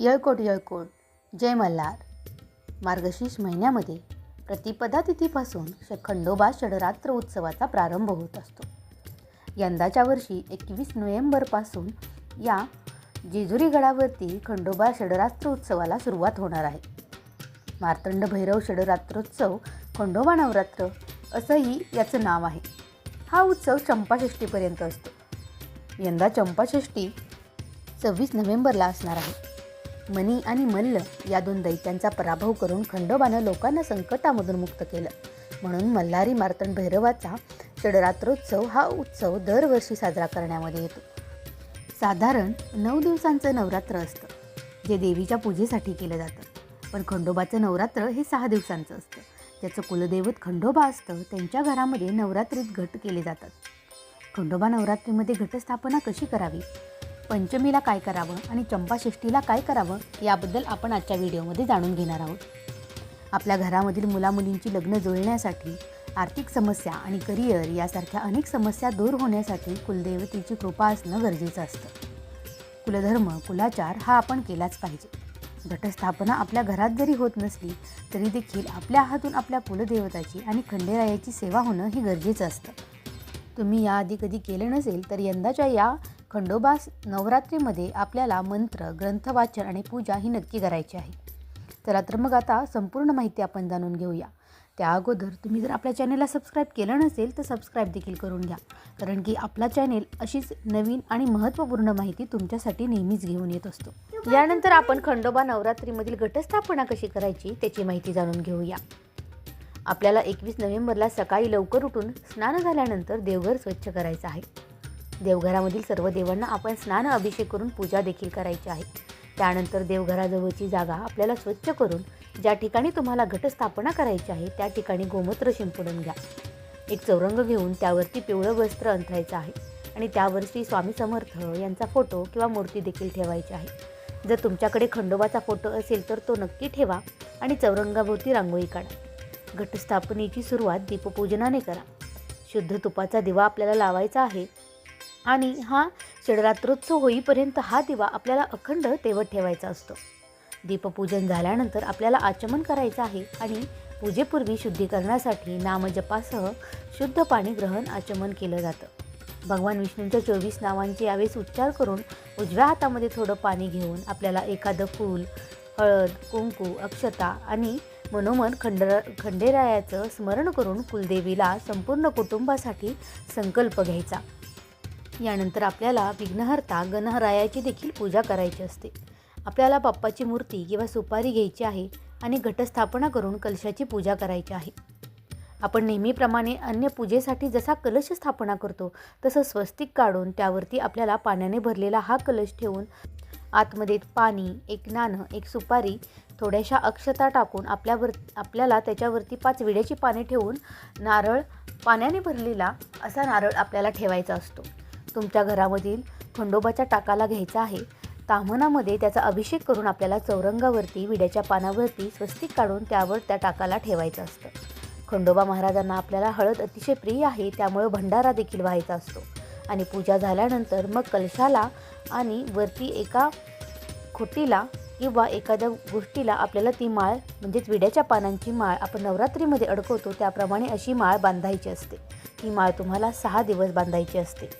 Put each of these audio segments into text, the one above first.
येळकोट येळकोट. जय मल्हार. मार्गशीर्ष महिन्यामध्ये प्रतिपदा तिथीपासून श खंडोबा षडरात्र उत्सवाचा प्रारंभ होत असतो. यंदाच्या वर्षी एकवीस नोव्हेंबरपासून या जेजुरी गडावरती खंडोबा षडरात्र उत्सवाला सुरुवात होणार आहे. मार्तंड भैरव षडरात्रोत्सव खंडोबा नवरात्र असंही याचं नाव आहे. हा उत्सव चंपाषष्टीपर्यंत असतो. यंदा चंपाषष्टी सव्वीस नोव्हेंबरला असणार आहे. मनी आणि मल्ल या दोन दैत्यांचा पराभव करून खंडोबानं लोकांना संकटामधून मुक्त केलं. म्हणून मल्हारी मार्तंड भैरवाचा षडरात्रोत्सव हा उत्सव दरवर्षी साजरा करण्यामध्ये येतो. साधारण नऊ दिवसांचं नवरात्र असतं जे देवीच्या पूजेसाठी केलं जातं. पण खंडोबाचं नवरात्र हे सहा दिवसांचं असतं. ज्याचं कुलदैवत खंडोबा असतं त्यांच्या घरामध्ये नवरात्रीत घट केले जातात. खंडोबा नवरात्रीमध्ये घटस्थापना कशी करावी? पंचमीला काय करावं आणि चंपाषष्टीला काय करावं याबद्दल आपण आजच्या व्हिडिओमध्ये जाणून घेणार आहोत. आपल्या घरामधील मुलामुलींची लग्न जुळण्यासाठी आर्थिक समस्या आणि करिअर यासारख्या अनेक समस्या दूर होण्यासाठी कुलदेवतेची कृपा असणं गरजेचं असतं. कुलधर्म कुलाचार हा आपण केलाच पाहिजे. घटस्थापना आपल्या घरात जरी होत नसली तरी देखील आपल्या हातून आपल्या कुलदेवताची आणि खंडेरायाची सेवा होणं हे गरजेचं असतं. तुम्ही याआधी कधी केलं नसेल तर यंदाच्या या खंडोबा नवरात्रीमध्ये आपल्याला मंत्र ग्रंथवाचन आणि पूजा ही नक्की करायची आहे. चला तर मग आता संपूर्ण माहिती आपण जाणून घेऊया. त्या अगोदर तुम्ही जर आपल्या चॅनेलला सबस्क्राईब केलं नसेल तर सबस्क्राईब देखील करून घ्या. कारण की आपला चॅनेल अशीच नवीन आणि महत्त्वपूर्ण माहिती तुमच्यासाठी नेहमीच घेऊन येत असतो. यानंतर आपण खंडोबा नवरात्रीमधील घटस्थापना कशी करायची त्याची माहिती जाणून घेऊया. आपल्याला एकवीस नोव्हेंबरला सकाळी लवकर उठून स्नान झाल्यानंतर देवघर स्वच्छ करायचं आहे. देवघरामधील सर्व देवांना आपण स्नान अभिषेक करून पूजा देखील करायची आहे. त्यानंतर देवघराजवळची जागा आपल्याला स्वच्छ करून ज्या ठिकाणी तुम्हाला घटस्थापना करायची आहे त्या ठिकाणी गोमूत्र शिंपडून घ्या. एक चौरंग घेऊन त्यावरती पिवळं वस्त्र अंथरायचं आहे आणि त्यावरती स्वामी समर्थ यांचा फोटो किंवा मूर्ती देखील ठेवायची आहे. जर तुमच्याकडे खंडोबाचा फोटो असेल तर तो नक्की ठेवा आणि चौरंगाभोवती रांगोळी काढा. घटस्थापनेची सुरुवात दीपपूजनाने करा. शुद्ध तुपाचा दिवा आपल्याला लावायचा आहे आणि हा षडरात्रोत्सव होईपर्यंत हा दिवा आपल्याला अखंड तेवत ठेवायचा असतो. दीपपूजन झाल्यानंतर आपल्याला आचमन करायचं आहे आणि पूजेपूर्वी शुद्धीकरणासाठी नामजपासह शुद्ध पाणी ग्रहण आचमन केलं जातं. भगवान विष्णूंच्या चोवीस नावांचे यावेळेस उच्चार करून उजव्या हातामध्ये थोडं पाणी घेऊन आपल्याला एखादं फूल हळद कुंकू अक्षता आणि मनोमन खंड खंडेरायाचं स्मरण करून कुलदेवीला संपूर्ण कुटुंबासाठी संकल्प घ्यायचा. यानंतर आपल्याला विघ्नहर्ता गणहरायाची देखील पूजा करायची असते. आपल्याला बाप्पाची मूर्ती किंवा सुपारी घ्यायची आहे आणि घटस्थापना करून कलशाची पूजा करायची आहे. आपण नेहमीप्रमाणे अन्य पूजेसाठी जसा कलश स्थापना करतो तसं स्वस्तिक काढून त्यावरती आपल्याला पाण्याने भरलेला हा कलश ठेवून आतमध्ये पाणी एक नाणं एक सुपारी थोड्याशा अक्षता टाकून आपल्यावर आपल्याला त्याच्यावरती पाच विड्याची पाने ठेवून नारळ पाण्याने भरलेला असा नारळ आपल्याला ठेवायचा असतो. तुमच्या घरामधील खंडोबाच्या टाकाला घ्यायचा आहे. ताम्हणामध्ये त्याचा अभिषेक करून आपल्याला चौरंगावरती विड्याच्या पानावरती स्वस्तिक काढून त्यावर त्या टाकाला ठेवायचं असतं. खंडोबा महाराजांना आपल्याला हळद अतिशय प्रिय आहे त्यामुळं भंडारा देखील व्हायचा असतो. आणि पूजा झाल्यानंतर मग कलशाला आणि वरती एका खोटीला किंवा एखाद्या गोष्टीला आपल्याला ती माळ म्हणजेच विड्याच्या पानांची माळ आपण नवरात्रीमध्ये अडकवतो त्याप्रमाणे अशी माळ बांधायची असते. ही माळ तुम्हाला सहा दिवस बांधायची असते.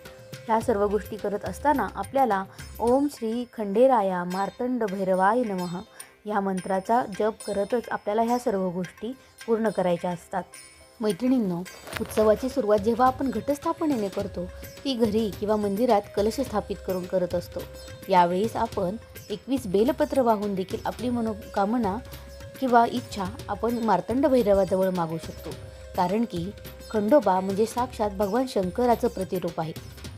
ह्या सर्व गोष्टी करत असताना आपल्याला ओम श्री खंडेराया मार्तंड भैरवाय नमः ह्या मंत्राचा जप करतच आपल्याला ह्या सर्व गोष्टी पूर्ण करायच्या असतात. मैत्रिणींनो उत्सवाची सुरुवात जेव्हा आपण घटस्थापनेने करतो ती घरी किंवा मंदिरात कलश स्थापित करून करत असतो. यावेळेस आपण एकवीस बेलपत्र वाहून देखील आपली मनोकामना किंवा इच्छा आपण मार्तंड भैरवाजवळ मागू शकतो. कारण की खंडोबा म्हणजे साक्षात भगवान शंकराचं प्रतिरूप आहे.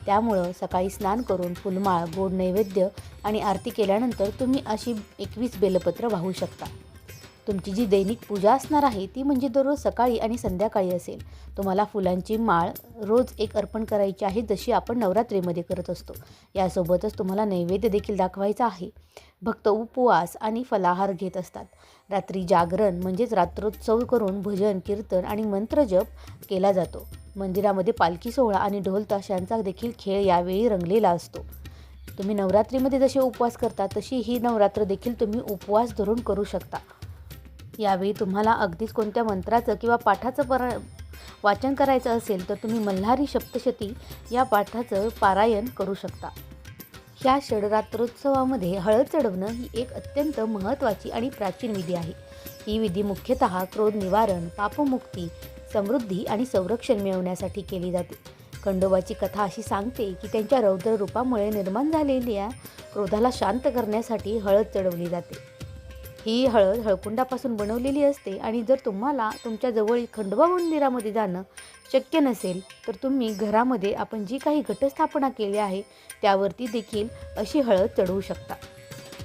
त्यामुळं सकाळी स्नान करून फुलमाळ गोड नैवेद्य आणि आरती केल्यानंतर तुम्ही अशी एकवीस बेलपत्र वाहू शकता. तुमची जी दैनिक पूजा असणार आहे ती म्हणजे दररोज सकाळी आणि संध्याकाळी असेल. तुम्हाला फुलांची माळ रोज एक अर्पण करायची आहे जशी आपण नवरात्रीमध्ये करत असतो. यासोबतच तुम्हाला नैवेद्य देखील दाखवायचा आहे. भक्त उपवास आणि फलाहार घेत असतात. रात्री जागरण म्हणजेच रात्रोत्सव करून भजन कीर्तन आणि मंत्रजप केला जातो. मंदिरामध्ये पालखी सोहळा आणि ढोल ताशांचा देखील खेळ यावेळी रंगलेला असतो. तुम्ही नवरात्रीमध्ये जसे उपवास करता तशी ही नवरात्र देखील तुम्ही उपवास धरून करू शकता. यावेळी तुम्हाला अगदीच कोणत्या मंत्राचं किंवा पाठाचं पर वाचन करायचं असेल तर तुम्ही मल्हारी सप्तशती या पाठाचं पारायण करू शकता. ह्या षडरात्रोत्सवामध्ये हळद चढवणं ही एक अत्यंत महत्त्वाची आणि प्राचीन विधी आहे. ही विधी मुख्यतः क्रोध निवारण पापमुक्ती समृद्धी आणि संरक्षण मिळवण्यासाठी केली जाते. खंडोबाची कथा अशी सांगते की त्यांच्या रौद्र रूपामुळे निर्माण झालेल्या क्रोधाला शांत करण्यासाठी हळद चढवली जाते. ही हळद हळकुंडापासून बनवलेली असते आणि जर तुम्हाला तुमच्या जवळील खंडोबा मंदिरामध्ये जाणं शक्य नसेल तर तुम्ही घरामध्ये आपण जी काही घटस्थापना केली आहे त्यावरती देखील अशी हळद चढवू शकता.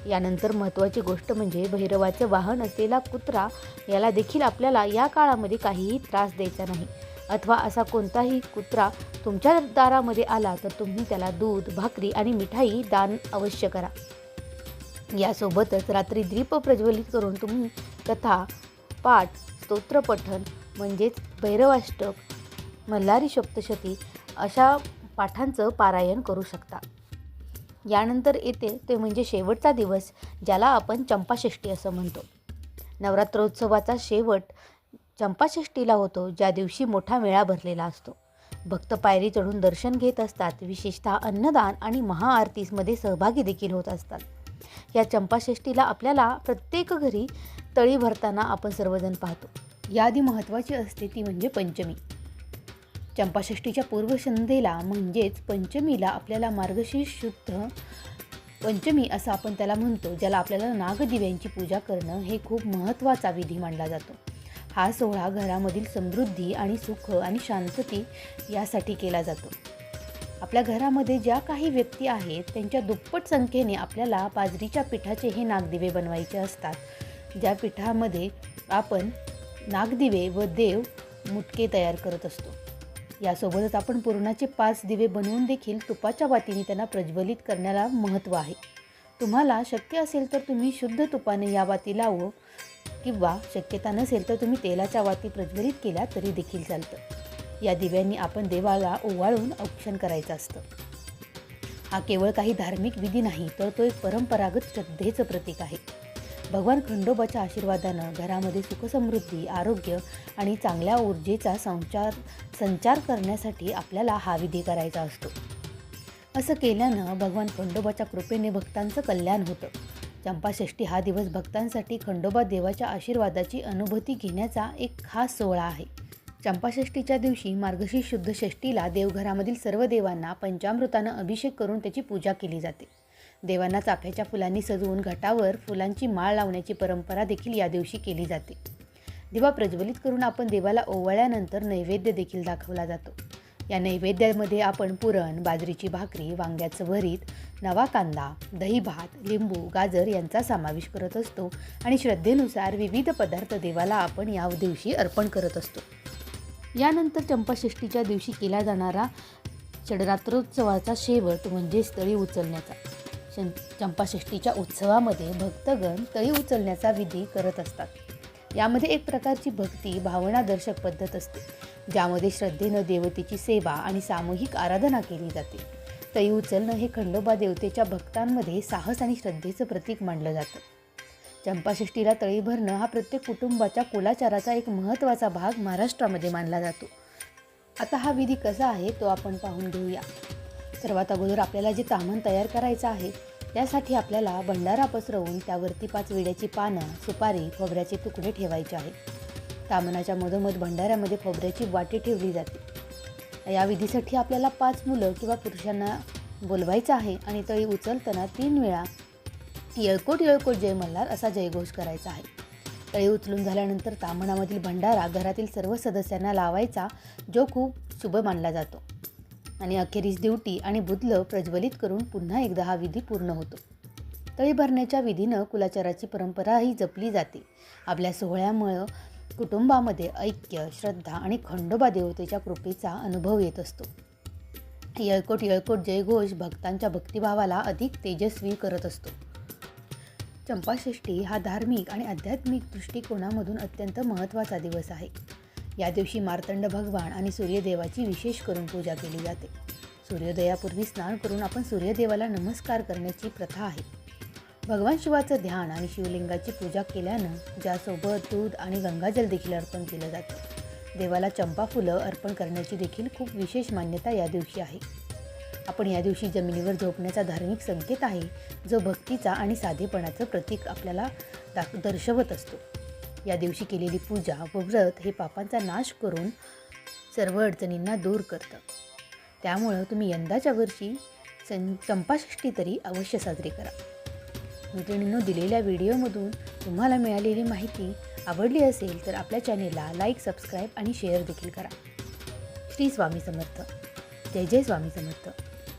यानंतर महत्त्वाची गोष्ट म्हणजे भैरवाचं वाहन असलेला कुत्रा याला देखील आपल्याला या काळामध्ये काहीही त्रास द्यायचा नाही. अथवा असा कोणताही कुत्रा तुमच्या दारामध्ये आला तर तुम्ही त्याला दूध भाकरी आणि मिठाई दान अवश्य करा. यासोबतच रात्री दीप प्रज्वलित करून तुम्ही कथा पाठ स्तोत्रपठन म्हणजेच भैरवाष्टक मल्हारी सप्तशती अशा पाठांचं पारायण करू शकता. यानंतर येते ते म्हणजे शेवटचा दिवस ज्याला आपण चंपाषष्ठी असं म्हणतो. नवरात्रोत्सवाचा शेवट चंपाषष्ठीला होतो ज्या दिवशी मोठा मेळा भरलेला असतो. भक्त पायरी चढून दर्शन घेत असतात. विशेषतः अन्नदान आणि महाआरतीसमध्ये सहभागी देखील होत असतात. या चंपाषष्ठीला आपल्याला प्रत्येक घरी तळी भरताना आपण सर्वजण पाहतो. यादी महत्त्वाची असते ती म्हणजे पंचमी. चंपाषष्ठीच्या पूर्वसंध्येला म्हणजेच पंचमीला आपल्याला मार्गशीर्ष शुद्ध पंचमी असं आपण त्याला म्हणतो ज्याला आपल्याला नागदिव्यांची पूजा करणं हे खूप महत्त्वाचा विधी मानला जातो. हा सोहळा घरामधील समृद्धी आणि सुख आणि शांतती यासाठी केला जातो. आपल्या घरामध्ये ज्या काही व्यक्ती आहेत त्यांच्या दुप्पट संख्येने आपल्याला बाजरीच्या पिठाचे हे नागदिवे बनवायचे असतात. ज्या पिठामध्ये आपण नागदिवे व देव मुटके तयार करत असतो. यासोबतच आपण पुरणाचे पाच दिवे बनवून देखील तुपाच्या वातीने त्यांना प्रज्वलित करण्याला महत्त्व आहे. तुम्हाला शक्य असेल तर तुम्ही शुद्ध तुपाने या वाती लावो किंवा शक्यता नसेल तर तुम्ही तेलाच्या वाती प्रज्वलित केल्या तरी देखील चालतं. या दिव्यांनी आपण देवाला ओवाळून औक्षण करायचं असतं. हा केवळ काही धार्मिक विधी नाही तर तो एक परंपरागत श्रद्धेचं प्रतीक आहे. भगवान खंडोबाच्या आशीर्वादानं घरामध्ये सुखसमृद्धी आरोग्य आणि चांगल्या ऊर्जेचा संचार संचार करण्यासाठी आपल्याला हा विधी करायचा असतो. असं केल्यानं भगवान खंडोबाच्या कृपेने भक्तांचं कल्याण होतं. चंपाषष्ठी हा दिवस भक्तांसाठी खंडोबा देवाच्या आशीर्वादाची अनुभूती घेण्याचा एक खास सोहळा आहे. चंपाषष्ठीच्या दिवशी मार्गशीर्ष शुद्ध षष्टीला देवघरामधील सर्व देवांना पंचामृतानं अभिषेक करून त्याची पूजा केली जाते. देवांना चाफ्याच्या फुलांनी सजवून घटावर फुलांची माळ लावण्याची परंपरा देखील या दिवशी केली जाते. दिवा प्रज्वलित करून आपण देवाला ओवाळल्यानंतर नैवेद्य देखील दाखवला जातो. या नैवेद्यामध्ये आपण पुरण बाजरीची भाकरी वांग्याचं भरीत नवा कांदा दही भात लिंबू गाजर यांचा समावेश करत असतो आणि श्रद्धेनुसार विविध पदार्थ देवाला आपण या दिवशी अर्पण करत असतो. यानंतर चंपाषष्ठीच्या दिवशी केला जाणारा षडरात्रोत्सवाचा शेवट म्हणजे तळी उचलण्याचा. शं चंपाषष्ठीच्या उत्सवामध्ये भक्तगण तळी उचलण्याचा विधी करत असतात. यामध्ये एक प्रकारची भक्ती भावनादर्शक पद्धत असते ज्यामध्ये श्रद्धेनं देवतेची सेवा आणि सामूहिक आराधना केली जाते. तळी उचलणं हे खंडोबा देवतेच्या भक्तांमध्ये साहस आणि श्रद्धेचं प्रतीक मानलं जातं. चंपाषष्ठीला तळी भरणं हा प्रत्येक कुटुंबाच्या कुलाचाराचा एक महत्त्वाचा भाग महाराष्ट्रामध्ये मानला जातो. आता हा विधी कसा आहे तो आपण पाहून घेऊया. सर्वात अगोदर आपल्याला जे तामण तयार करायचं आहे त्यासाठी आपल्याला भंडारा पसरवून त्यावरती पाच विड्याची पानं सुपारी खोबऱ्याचे तुकडे ठेवायचे आहेत तामणाच्या मधोमध भंडाऱ्यामध्ये खोबऱ्याची वाटी ठेवली जाते. या विधीसाठी आपल्याला पाच मुलं किंवा पुरुषांना बोलवायचं आहे आणि तळी उचलताना तीन वेळा येळकोट येळकोट जय मल्हार असा जयघोष करायचा आहे. तळी उचलून झाल्यानंतर तामणामधील भंडारा घरातील सर्व सदस्यांना लावायचा जो खूप शुभ मानला जातो. आणि अखेरीस दिवटी आणि बुदलं प्रज्वलित करून पुन्हा एकदा हा विधी पूर्ण होतो. तळी भरण्याच्या विधीनं कुलाचाराची परंपराही जपली जाते. आपल्या सोहळ्यामुळं कुटुंबामध्ये ऐक्य श्रद्धा आणि खंडोबा देवतेच्या कृपेचा अनुभव येत असतो. येळकोट येळकोट जयघोष भक्तांच्या भक्तिभावाला अधिक तेजस्वी करत असतो. चंपाषष्ठी हा धार्मिक आणि आध्यात्मिक दृष्टिकोनामधून अत्यंत महत्त्वाचा दिवस आहे. या दिवशी मार्तंड भगवान आणि सूर्यदेवाची विशेष करून पूजा केली जाते. सूर्योदयापूर्वी स्नान करून आपण सूर्यदेवाला नमस्कार करण्याची प्रथा आहे. भगवान शिवाचं ध्यान आणि शिवलिंगाची पूजा केल्यानं ज्यासोबत दूध आणि गंगाजल देखील अर्पण केलं जातं. देवाला चंपा फुलं अर्पण करण्याची देखील खूप विशेष मान्यता या दिवशी आहे. आपण या दिवशी जमिनीवर झोपण्याचा धार्मिक संकेत आहे जो भक्तीचा आणि साधेपणाचं प्रतीक आपल्याला दाख दर्शवत असतो. या दिवशी केलेली पूजा व व्रत हे पापांचा नाश करून सर्व अडचणींना दूर करतं. त्यामुळं तुम्ही यंदाच्या वर्षी सं चंपाषष्ठी तरी अवश्य साजरी करा. मैत्रिणींनो दिलेल्या व्हिडिओमधून तुम्हाला मिळालेली माहिती आवडली असेल तर आपल्या चॅनेलला लाईक सबस्क्राईब आणि शेअर देखील करा. श्री स्वामी समर्थ. जय जय स्वामी समर्थ.